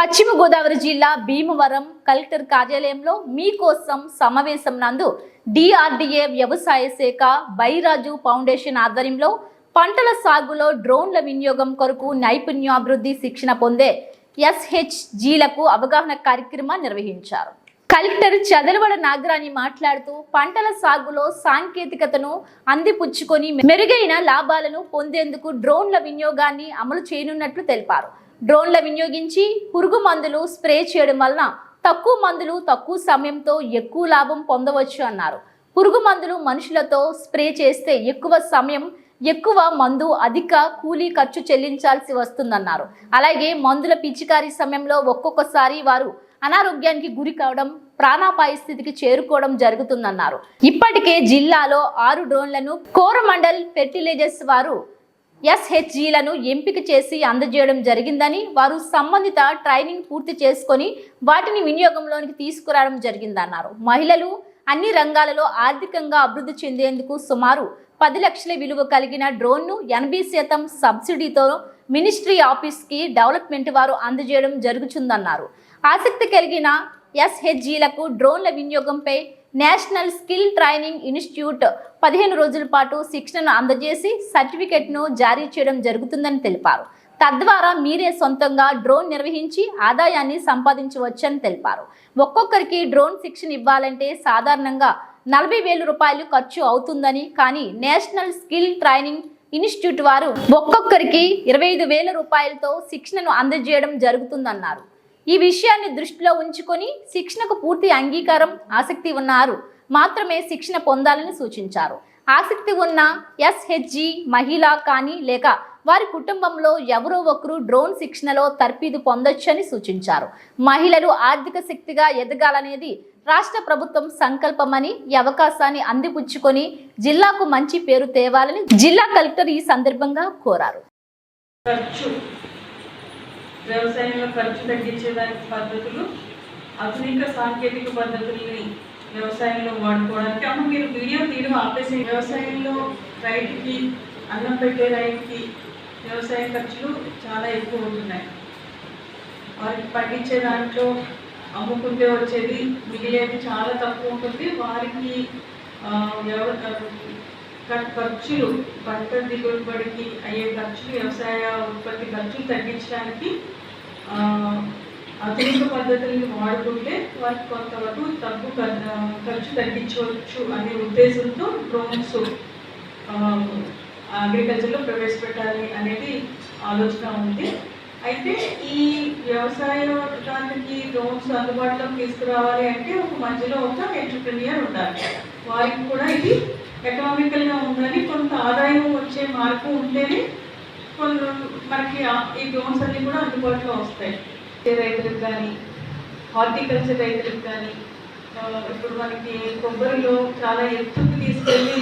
పశ్చిమ గోదావరి జిల్లా భీమవరం కలెక్టర్ కార్యాలయంలో మీకోసం సమావేశం నందు డిఆర్డిఏ వ్యవసాయ శాఖ బైరాజు ఫౌండేషన్ ఆధ్వర్యంలో పంటల సాగులో డ్రోన్ల వినియోగం కొరకు నైపుణ్యాభివృద్ధి శిక్షణ పొందే ఎస్హెచ్జీలకు అవగాహన కార్యక్రమం నిర్వహించారు. కలెక్టర్ చదలవడ నాగరాణి మాట్లాడుతూ పంటల సాగులో సాంకేతికతను అందిపుచ్చుకొని మెరుగైన లాభాలను పొందేందుకు డ్రోన్ల వినియోగాన్ని అమలు చేయనున్నట్లు తెలిపారు. డ్రోన్ల వినియోగించి పురుగు మందులు స్ప్రే చేయడం వలన తక్కువ మందులు తక్కువ సమయంతో ఎక్కువ లాభం పొందవచ్చు అన్నారు. పురుగు మందులు మనుషులతో స్ప్రే చేస్తే ఎక్కువ సమయం ఎక్కువ మందు అధిక కూలీ ఖర్చు చెల్లించాల్సి వస్తుందన్నారు. అలాగే మందుల పిచికారీ సమయంలో ఒక్కొక్కసారి వారు అనారోగ్యానికి గురి కావడం ప్రాణాపాయ స్థితికి చేరుకోవడం జరుగుతుందన్నారు. ఇప్పటికే జిల్లాలో ఆరు డ్రోన్లను కోరమండల్ ఫెర్టిలైజర్స్ వారు ఎస్హెచ్జీలను ఎంపిక చేసి అందజేయడం జరిగిందని వారు సంబంధిత ట్రైనింగ్ పూర్తి చేసుకొని వాటిని వినియోగంలోనికి తీసుకురావడం జరిగిందన్నారు. మహిళలు అన్ని రంగాలలో ఆర్థికంగా అభివృద్ధి చెందేందుకు సుమారు పది లక్షల విలువ కలిగిన డ్రోన్ను ఎనభై శాతం సబ్సిడీతో మినిస్ట్రీ ఆఫీస్కి డెవలప్మెంట్ వారు అందజేయడం జరుగుతుందన్నారు. ఆసక్తి కలిగిన ఎస్హెచ్జీలకు డ్రోన్ల వినియోగంపై నేషనల్ స్కిల్ ట్రైనింగ్ ఇన్స్టిట్యూట్ పదిహేను రోజుల పాటు శిక్షణను అందజేసి సర్టిఫికెట్ను జారీ చేయడం జరుగుతుందని తెలిపారు. తద్వారా మీరే సొంతంగా డ్రోన్ నిర్వహించి ఆదాయాన్ని సంపాదించవచ్చని తెలిపారు. ఒక్కొక్కరికి డ్రోన్ శిక్షణ ఇవ్వాలంటే సాధారణంగా నలభై వేల రూపాయలు ఖర్చు అవుతుందని కానీ నేషనల్ స్కిల్ ట్రైనింగ్ ఇన్స్టిట్యూట్ వారు ఒక్కొక్కరికి ఇరవై ఐదు వేల రూపాయలతో శిక్షణను అందజేయడం జరుగుతుందన్నారు. ఈ విషయాన్ని దృష్టిలో ఉంచుకొని శిక్షణకు పూర్తి అంగీకారం ఆసక్తి ఉన్నారు. మాత్రమే శిక్షణ పొందాలని సూచించారు. ఆసక్తి ఉన్న ఎస్హెచ్జి మహిళ కానీ లేక వారి కుటుంబంలో ఎవరో ఒకరు డ్రోన్ శిక్షణలో తర్ఫీదు పొందొచ్చని సూచించారు. మహిళలు ఆర్థిక శక్తిగా ఎదగాలనేది రాష్ట్ర ప్రభుత్వం సంకల్పమని ఈ అవకాశాన్ని అందిపుచ్చుకొని జిల్లాకు మంచి పేరు తేవాలని జిల్లా కలెక్టర్ ఈ సందర్భంగా కోరారు. వ్యవసాయంలో ఖర్చు తగ్గించేదానికి పద్ధతులు ఆధునిక సాంకేతిక పద్ధతుల్ని వ్యవసాయంలో వాడుకోవడానికి. అమ్మ మీరు వీడియో తీయడం ఆపేసి వ్యవసాయంలో రైతుకి అన్నం పెట్టే రైతుకి వ్యవసాయ ఖర్చులు చాలా ఎక్కువ అవుతున్నాయి వారికి పండించే దాంట్లో అమ్ముకుంటే వచ్చేది మిగిలేది చాలా తక్కువ ఉంటుంది. వారికి ఖర్చులు పంట దిగుబడికి అయ్యే ఖర్చులు వ్యవసాయ ఉత్పత్తి ఖర్చులు తగ్గించడానికి ఆధునిక పద్ధతుల్ని వాడుకుంటే వారికి కొంతవరకు తగ్గు ఖర్- ఖర్చు తగ్గించవచ్చు అనే ఉద్దేశంతో డ్రోన్స్ అగ్రికల్చర్లో ప్రవేశపెట్టాలి అనేది ఆలోచన ఉంది. అయితే ఈ వ్యవసాయానికి డ్రోన్స్ అందుబాటులోకి తీసుకురావాలి అంటే ఒక మధ్యలో ఒక ఎంటర్ప్రెన్యూర్ ఉండాలి. వారికి కూడా ఇది ఎకనామికల్గా ఉందని కొంత ఆదాయం వచ్చే మార్పు ఉంటేనే మనకి ఈ లోన్స్ అన్నీ కూడా అందుబాటులో వస్తాయి. ఏ రైతులకు కానీ హార్టికల్చర్ రైతులకు కానీ ఇప్పుడు మనకి కొబ్బరిలో చాలా ఎత్తుకు తీసుకెళ్ళి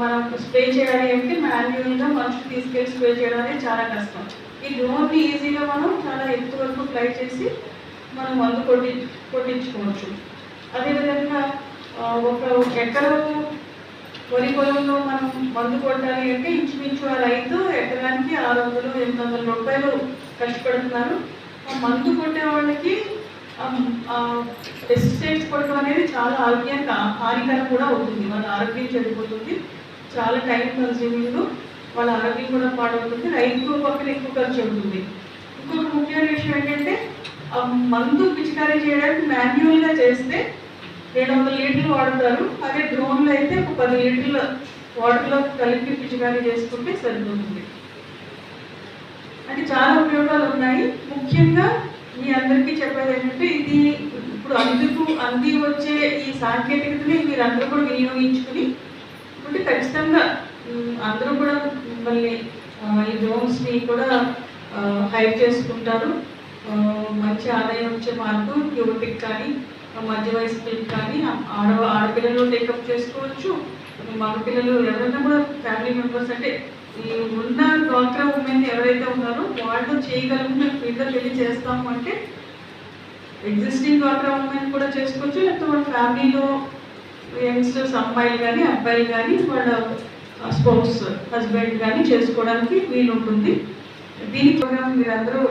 మనం స్ప్రే చేయాలి అంటే మాన్యువల్గా మనుషులు తీసుకెళ్ళి స్ప్రే చేయడం అనేది చాలా కష్టం. ఈ డ్రోన్ని ఈజీగా మనం చాలా ఎత్తు వరకు ఫ్లై చేసి మనం మందు కొట్టి కొట్టించుకోవచ్చు. అదేవిధంగా ఒక ఎకరం వరి పొలంలో మనం మందు కొట్టాలి అంటే ఇంచుమించు ఆ రైతు ఎకరానికి ఆరు వందలు ఎనిమిది వందల రూపాయలు కష్టపడుతున్నారు. ఆ మందు కొట్టే వాళ్ళకి పెస్టిసైడ్స్ కొట్టడం అనేది చాలా ఆరోగ్యానికి హానికరం కూడా అవుతుంది. వాళ్ళ ఆరోగ్యం చెడిపోతుంది. చాలా టైం కన్స్యూమింగ్ వాళ్ళ ఆరోగ్యం కూడా పాడవుతుంది. రైతు పక్కన ఎక్కువ ఖర్చు అవుతుంది. ఇంకొక ముఖ్యమైన విషయం ఏంటంటే ఆ మందు పిచికారీ చేయడానికి మాన్యువల్గా చేస్తే రెండు వందల లీటర్లు వాడతారు అదే డ్రోన్లో అయితే ఒక పది లీటర్ల వాటర్లో కలిపి పిచికారీ చేసుకుంటే సరిపోతుంది. అంటే చాలా ఉపయోగాలు ఉన్నాయి. ముఖ్యంగా మీ అందరికీ చెప్పేది ఏంటంటే ఇది ఇప్పుడు అందుకు అంది వచ్చే ఈ సాంకేతికతని మీరు అందరూ కూడా వినియోగించుకుని అంటే ఖచ్చితంగా అందరూ కూడా మిమ్మల్ని ఈ డ్రోన్స్ని కూడా హైప్ చేసుకుంటారు. మంచి ఆదాయం వచ్చే మార్పు యువతికి కానీ మధ్య వయసులకు కానీ ఆడ ఆడపిల్లలు టేకప్ చేసుకోవచ్చు. మగపిల్లలు ఎవరైనా కూడా ఫ్యామిలీ మెంబర్స్ అంటే ఈ ఉన్న డ్వాక్రా ఉమెన్ ఎవరైతే ఉన్నారో వాళ్ళు చేయగలుగుతున్న మేము పెళ్ళి చేస్తాము అంటే ఎగ్జిస్టింగ్ డ్వాక్రా ఉమెన్ కూడా చేసుకోవచ్చు. లేకపోతే వాళ్ళ ఫ్యామిలీలో యంగ్స్టర్స్ అమ్మాయిలు కానీ అబ్బాయిలు కానీ వాళ్ళ స్పోర్ట్స్ హస్బెండ్ కానీ చేసుకోవడానికి వీలు ఉంటుంది దీని ప్రోగ్రామ్ మీరందరూ